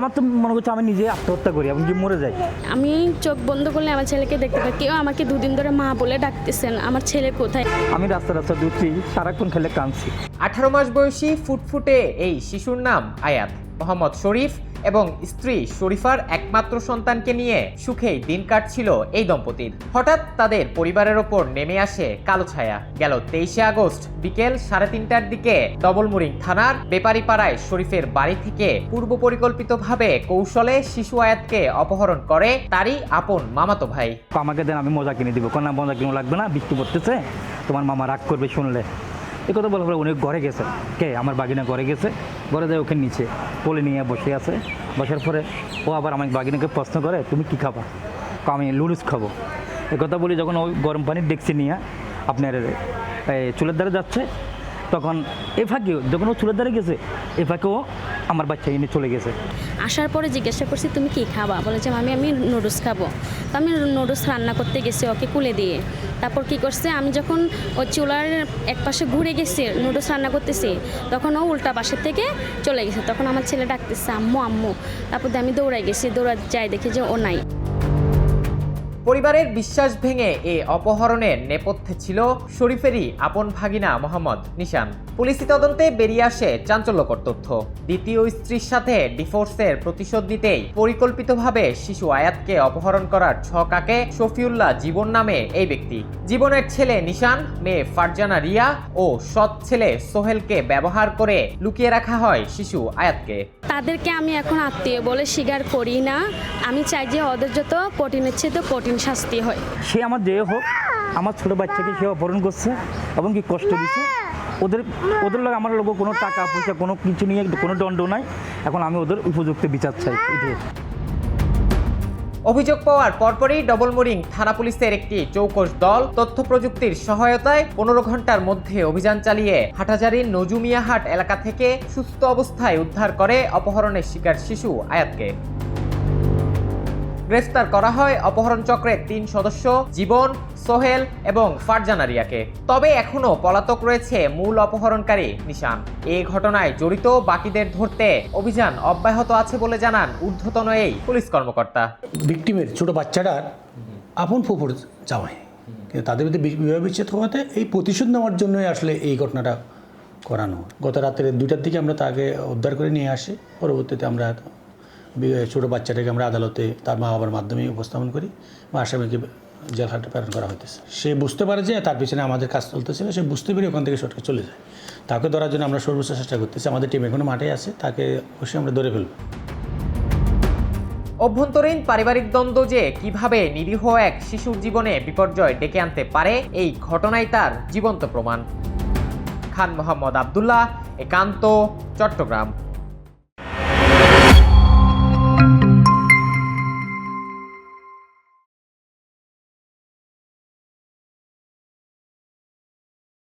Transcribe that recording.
আমার তো মনে করছে আমি নিজে আত্মহত্যা করি এমনকি মরে যাই। আমি চোখ বন্ধ করলে আমার ছেলেকে দেখতে পাই। কেউ আমাকে দুদিন ধরে মা বলে ডাকতেছেন আমার ছেলে কোথায়? আমি রাস্তা রাস্তা দুটি সারাক্ষণ খেলে কাঁদছি। আঠারো মাস বয়সী ফুটফুটে এই শিশুর নাম আয়াত। মোহাম্মদ শরীফ এবং স্ত্রী শরীফার একমাত্র সন্তানকে নিয়ে সুখেই দিন কাটছিল এই দম্পতির। হঠাৎ তাদের পরিবারের ওপর নেমে আসে কালো ছায়া। গেল তেইশে আগস্ট বিকেল সাড়ে তিনটার দিকে ডবলমুরিং থানার বেপারীপাড়ায় শরীফের বাড়ি থেকে পূর্ব পরিকল্পিতভাবে কৌশলে শিশু আয়াতকে অপহরণ করে তারই আপন মামাতো ভাই। আমাকে দেন, আমি মজা কিনে দিব। কেন মজা কিনে লাগবে না? বৃষ্টি পড়তেছে তোমার মামা রাগ করবে শুনলে। এই কথা বলার পরে উনি ঘরে গেছে। কে? আমার বাগিনা ঘরে গেছে। ঘরে যায় ওখানে নিচে কোলে নিয়ে বসে আছে। বসার পরে ও আবার আমার বাগিনাকে প্রশ্ন করে, তুমি কী খাবা? আমি লুডুস খাব। এ কথা বলি যখন ওই গরম পানির ডেকসি নিয়ে আপনার চুলের দ্বারে যাচ্ছে, তখন এ ফাঁকে যখন ও চুলের দ্বারে গেছে এ ফাঁকে ও আমার বাচ্চা এনে চলে গেছে। আসার পরে জিজ্ঞাসা করছি, তুমি কি খাবা? বলেছে আমি আমি নুডলস খাব। তো আমি নুডলস রান্না করতে গেছি ওকে কুলে দিয়ে। তারপর কি করছে, আমি যখন ওই চুলার এক পাশে ঘুরে গেছি, নুডলস রান্না করতেছি, তখন ও উল্টা পাশের থেকে চলে গেছে। তখন আমার ছেলে ডাকতেছে, আম্মু আম্মু। তারপর আমি দৌড়াই গেছি দৌড়া যাই দেখি যে ও নাই। পরিবারের বিশ্বাস ভেঙে এ অপহরণের নেপথ্যে ছিল শরীফেরই আপন ভাগিনা মোহাম্মদ নিশান। পুলিশি তদন্তে বেরিয়ে আসে চাঞ্চল্যকর তথ্য। দ্বিতীয় স্ত্রীর সাথে ডিভোর্সের প্রতিশোধ নিতেই পরিকল্পিতভাবে শিশু আয়াতকে অপহরণ করার ছক আঁকে শফিউল্লাহ জীবন নামে এই ব্যক্তি। জীবনের ছেলে নিশান, মেয়ে ফারজানা রিয়া ও সৎ ছেলে সোহেলকে ব্যবহার করে লুকিয়ে রাখা হয় শিশু আয়াতকে। তাদেরকে আমি এখন আত্মীয় বলে স্বীকার করি না। আমি চাই যে ওদের যত কঠিনের চেয়ে তো কঠিন শাস্তি হয়। সে আমার যে হোক আমার ছোট বাচ্চাকে সে অপহরণ করছে এবং কি কষ্ট দিচ্ছে ওদের ওদের লোক আমার লোক কোনো টাকা পয়সা কোনো কিছু নিয়ে কোনো দণ্ড নাই। এখন আমি ওদের উপযুক্ত বিচার চাই। এটাই। অভিযোগ পাওয়ার পরপরই ডবলমুরিং থানা পুলিশের একটি চৌকস দল তথ্য প্রযুক্তির সহায়তায় পনেরো ঘণ্টার মধ্যে অভিযান চালিয়ে হাটাজারির নজুমিয়াহাট এলাকা থেকে সুস্থ অবস্থায় উদ্ধার করে অপহরণের শিকার শিশু আয়াতকে। গ্রেফতার করা হয় অপহরণ চক্রের তিন সদস্য, জীবন, সোহেল এবং ফারজানারিয়াকে তবে এখনও পলাতক রয়েছে মূল অপহরণকারী নিশান। এই ঘটনায় জড়িত বাকিদের ধরতে অভিযান অব্যাহত আছে বলে জানান ঊর্ধ্বতন এই পুলিশ কর্মকর্তা। ভিকটিমের ছোট বাচ্চাটার আপন ফুপুর জামাই। তাদের মধ্যে বিবাহ বিচ্ছেদ হওয়াতে এই প্রতিশোধ নেওয়ার জন্যই আসলে এই ঘটনাটা করানো গত রাত্রে দুইটার দিকে আমরা তাকে উদ্ধার করে নিয়ে আসি। পরবর্তীতে আমরা ছোট বাচ্চাটাকে আমরা আদালতে তার মা বাবার মাধ্যমে উপস্থাপন করি। বা আসামিকে জেলহাটে প্রেরণ করা হইতেছে। সে বুঝতে পারে যে তার পিছনে আমাদের কাজ চলতেছিল সে বুঝতে পেরে ওখান থেকে সটকে চলে যায়। তাকে ধরার জন্য আমরা সর্বোচ্চ চেষ্টা করতেছি। আমাদের টিম এখনও মাঠে আছে, তাকে অবশ্যই আমরা ধরে ফেলব। অভ্যন্তরীণ পারিবারিক দ্বন্দ্ব যে কীভাবে নিরীহ এক শিশুর জীবনে বিপর্যয় ডেকে আনতে পারে, এই ঘটনাই তার জীবন্ত প্রমাণ। খান মোহাম্মদ আবদুল্লাহ, একান্ত, চট্টগ্রাম।